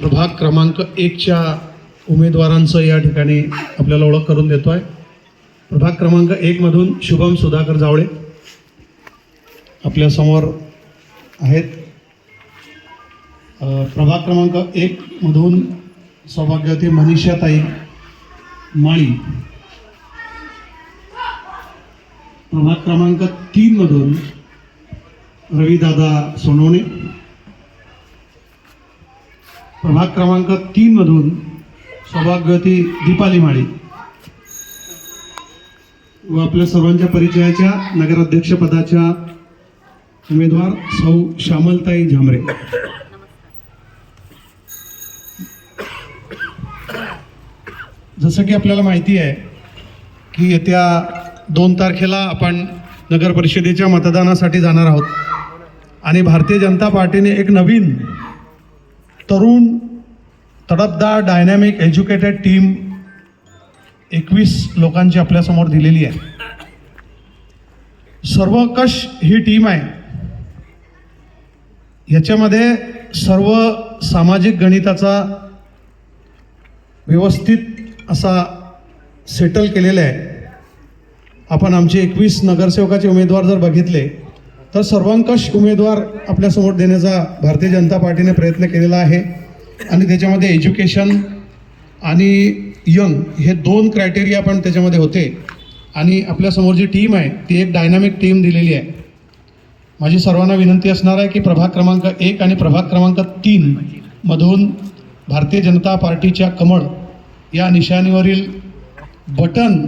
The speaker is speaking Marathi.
प्रभाग क्रमांक एकच्या उमेदवारांचं या ठिकाणी आपल्याला ओळख करून देतो आहे प्रभाग क्रमांक एकमधून शुभम सुधाकर जावळे आपल्यासमोर आहेत. प्रभाग क्रमांक एकमधून सौभाग्यवती मनीषाताई माळी. प्रभाग क्रमांक तीनमधून रविदादा सोनवणे. प्रभाग क्रमांक तीन मधून सौभाग्यवती दीपाली माळी. व आपल्या सर्वांच्या परिचयाच्या नगराध्यक्षपदाच्या उमेदवार सौ श्यामलताई झांबरे. जसं की आपल्याला माहिती आहे की येत्या दोन तारखेला आपण नगर परिषदेच्या मतदानासाठी जाणार आहोत. आणि भारतीय जनता पार्टीने एक नवीन तरुण तडपदार डायनॅमिक एज्युकेटेड टीम एकवीस लोकांची आपल्यासमोर दिलेली आहे. सर्वकष ही टीम आहे. याच्यामध्ये सर्व सामाजिक गणिताचा व्यवस्थित असा सेटल केलेला आहे. आपण आमचे एकवीस नगरसेवकाचे उमेदवार जर बघितले तर सर्वंकष उमेदवार आपल्यासमोर देण्याचा भारतीय जनता पार्टीने प्रयत्न केलेला आहे. आणि त्याच्यामध्ये एज्युकेशन आणि यंग हे दोन क्रायटेरिया पण त्याच्यामध्ये होते. आणि आपल्यासमोर जी टीम आहे ती एक डायनामिक टीम दिलेली आहे. माझी सर्वांना विनंती असणार आहे की प्रभाग क्रमांक एक आणि प्रभाग क्रमांक तीन मधून भारतीय जनता पार्टीच्या कमळ या निशाणीवरील बटन